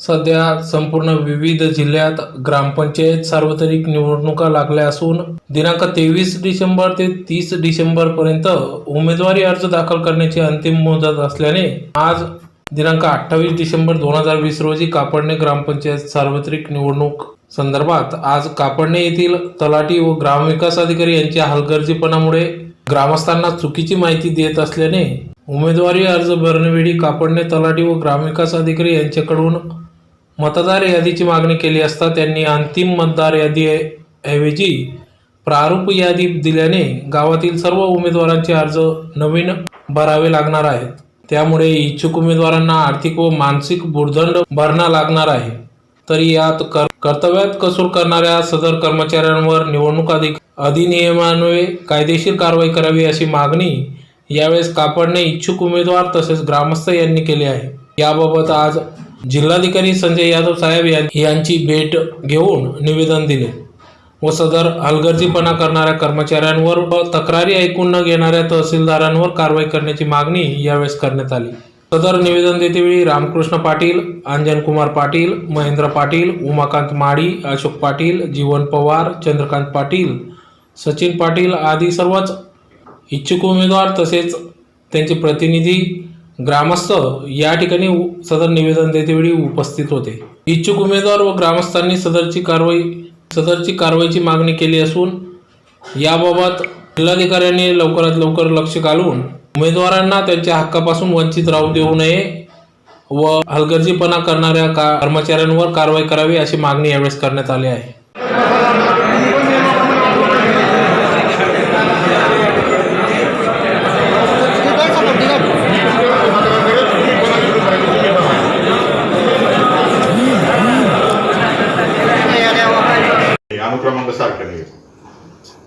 सध्या संपूर्ण विविध जिल्ह्यात ग्रामपंचायत सार्वत्रिक निवडणुका लागल्या असून दिनांक तेवीस डिसेंबर ते तीस डिसेंबर पर्यंत उमेदवारी अर्ज दाखल करण्याची अंतिम मुदत असल्याने आज दिनांक अठ्ठावीस डिसेंबर दोन हजार वीस रोजी कापडणे ग्रामपंचायत सार्वत्रिक निवडणूक संदर्भात आज कापडणे येथील तलाठी व ग्रामविकास अधिकारी यांच्या हलगर्जीपणामुळे ग्रामस्थांना चुकीची माहिती देत असल्याने उमेदवारी अर्ज भरणेवेळी कापडणे तलाठी व ग्रामविकास अधिकारी यांच्याकडून मतदार यादीची मागणी केली असता त्यांनी अंतिम मतदार यादी ऐवजी प्रारूप यादी दिल्याने गावातील सर्व उमेदवारांचे अर्ज नवीन भरावे लागणार आहेत. त्यामुळे इच्छुक उमेदवारांना आर्थिक व मानसिक भुर्दंड भरणा लागणार आहे. तरी यात कर कर्तव्यात कसूर करणाऱ्या सदर कर्मचाऱ्यांवर निवडणूक अधिक अधिनियमान्वये कायदेशीर कारवाई करावी अशी मागणी यावेळेस कापडणे इच्छुक उमेदवार तसेच ग्रामस्थ यांनी केली आहे. याबाबत आज जिल्हाधिकारी संजय यादव साहेब यांची भेट घेऊन निवेदन दिले व सदर हलगर्जीपणा करणाऱ्या कर्मचाऱ्यांवर व तक्रारी ऐकून न घेणाऱ्या तहसीलदारांवर कारवाई करण्याची मागणी यावेळेस करण्यात आली. सदर निवेदन देतेवेळी रामकृष्ण पाटील अंजनकुमार पाटील महेंद्र पाटील उमाकांत माळी अशोक पाटील जीवन पवार चंद्रकांत पाटील सचिन पाटील आदी सर्वच इच्छुक उमेदवार तसेच त्यांचे प्रतिनिधी ग्रामस्थ या ठिकाणी सदर निवेदन देतेवेळी उपस्थित होते. इच्छुक उमेदवार व ग्रामस्थांनी सदरची कारवाई सदरची कारवाईची मागणी केली असून याबाबत जिल्हाधिकाऱ्यांनी लवकरात लवकर लक्ष घालून उमेदवारांना त्यांच्या हक्कापासून वंचित राहू देऊ नये व हलगर्जीपणा करणाऱ्या का कर्मचाऱ्यांवर कारवाई करावी अशी मागणी यावेळेस करण्यात आली आहे हे अनुक्रमांक सारखे नाही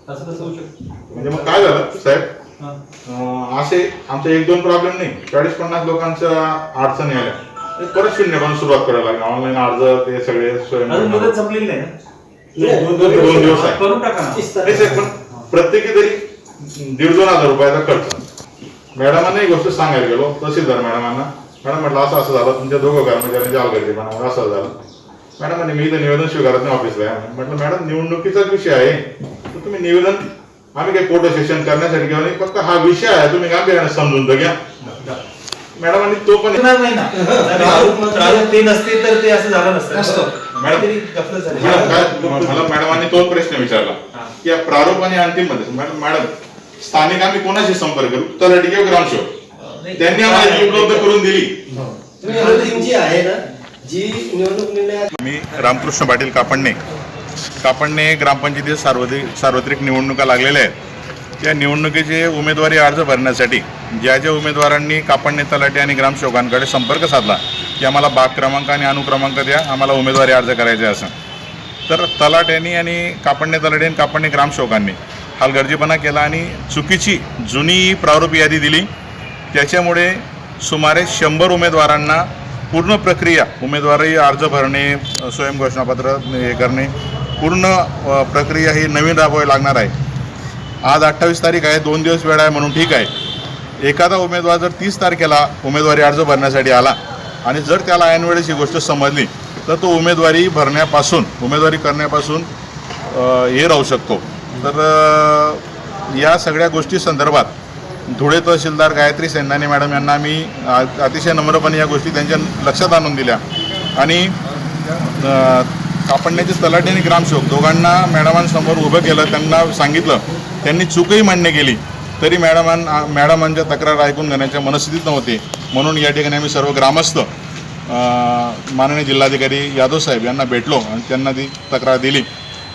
असं कसं होऊ शकतं. म्हणजे मग काय झालं साहेब? हा. अं, असे आमचे एक दोन प्रॉब्लेम नाही. चाळीस पन्नास लोकांच्या अडचणी आल्या. ते परत शून्य पण सुरुवात करायला लागली. ऑनलाईन अर्ज ते सगळे स्वयं अजून मुदत संपलेली नाही ना? दोन दोन- दोन दिवस आहे. करून टाका ना. नाही साहेब पण प्रत्येकी तरी दीड दोन हजार रुपयाचा खर्च. मॅडमांना एक गोष्ट सांगायला गेलो तहसीलदार मॅडमांना. मॅडम म्हटलं असं असं झालं तुमच्या दोघं कर्मचाऱ्यांच्या अलगर्जीपणामुळे असं झालं. मॅडम म्हणजे मी इथं निवेदन स्वीकारत नाही ऑफिसला आहे. म्हटलं मॅडम निवडणुकीचाच विषय आहे. तर तुम्ही निवेदन आम्ही काही फोटो सेशन करण्यासाठी किंवा नाही फक्त हा विषय आहे तुम्ही गांभीर्याने समजून तर घ्या मॅडमांनी तो पण नाही ना ते नसते तर ते असं झालं नसतं. झाली. मला मॅडमांनी तो प्रश्न विचारला. की या प्रारूप आणि अंतिममध्ये मॅडम मॅडम स्थानिक आम्ही कोणाशी संपर्क करू? तलाठी किंवा ग्रामसेवक नाही, त्यांनी आम्हाला उपलब्ध करून दिली. तुम्ही अंतिम जी आहे ना जी निवडणूक निर्णयात मी रामकृष्ण पाटील कापडणे. कापडणे ग्रामपंचायतीत सार्वत्रिक सार्वत्रिक निवडणुका लागलेल्या आहेत. त्या निवडणुकीचे उमेदवारी अर्ज भरण्यासाठी ज्या ज्या उमेदवारांनी कापडणे तलाठी आणि ग्रामसेवकांकडे संपर्क साधला की आम्हाला बाग क्रमांक आणि अनुक्रमांक द्या आम्हाला उमेदवारी अर्ज करायचे असं तर तलाट्यांनी आणि कापडणे तलाठी आणि कापडणे ग्रामसेवकांनी हलगर्जीपणा केला आणि चुकीची जुनी प्रारूप यादी दिली. त्याच्यामुळे सुमारे शंभर उमेदवारांना पूर्ण प्रक्रिया उमेदवारी अर्ज भरणे स्वयंघोषणापत्र हे करणे पूर्ण प्रक्रिया ही नवीन राबवावी लागणार आहे. आज अठ्ठावीस तारीख आहे दोन दिवस वेळ आहे म्हणून ठीक आहे. एखादा उमेदवार जर तीस तारखेला उमेदवारी अर्ज भरण्यासाठी आला आणि जर त्याला ऐनवेळेस ही गोष्ट समजली तर तो उमेदवारी भरण्यापासून उमेदवारी करण्यापासून हे राहू शकतो. तर या सगळ्या गोष्टी संदर्भात धुळे तहसीलदार गायत्री सेनानी मॅडम यांना मी अतिशय नम्रपणे या गोष्टी त्यांच्या लक्षात आणून दिल्या. आणि कापडण्याचे तलाठी आणि ग्रामसेवक दोघांना मॅडमांसमोर उभं केलं त्यांना सांगितलं. त्यांनी चूकही मान्य केली. तरी मॅडमां मॅडमांच्या तक्रार ऐकून घेण्याच्या मनस्थितीत नव्हते. म्हणून या ठिकाणी आम्ही सर्व ग्रामस्थ माननीय जिल्हाधिकारी यादव साहेब यांना भेटलो आणि त्यांना ती तक्रार दिली.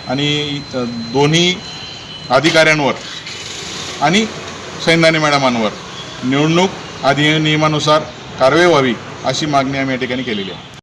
आणि दोन्ही अधिकाऱ्यांवर आणि सैन्यानी मॅडमांवर निवडणूक अधिनियमानुसार कारवाई व्हावी अशी मागणी आम्ही या ठिकाणी केलेली आहे.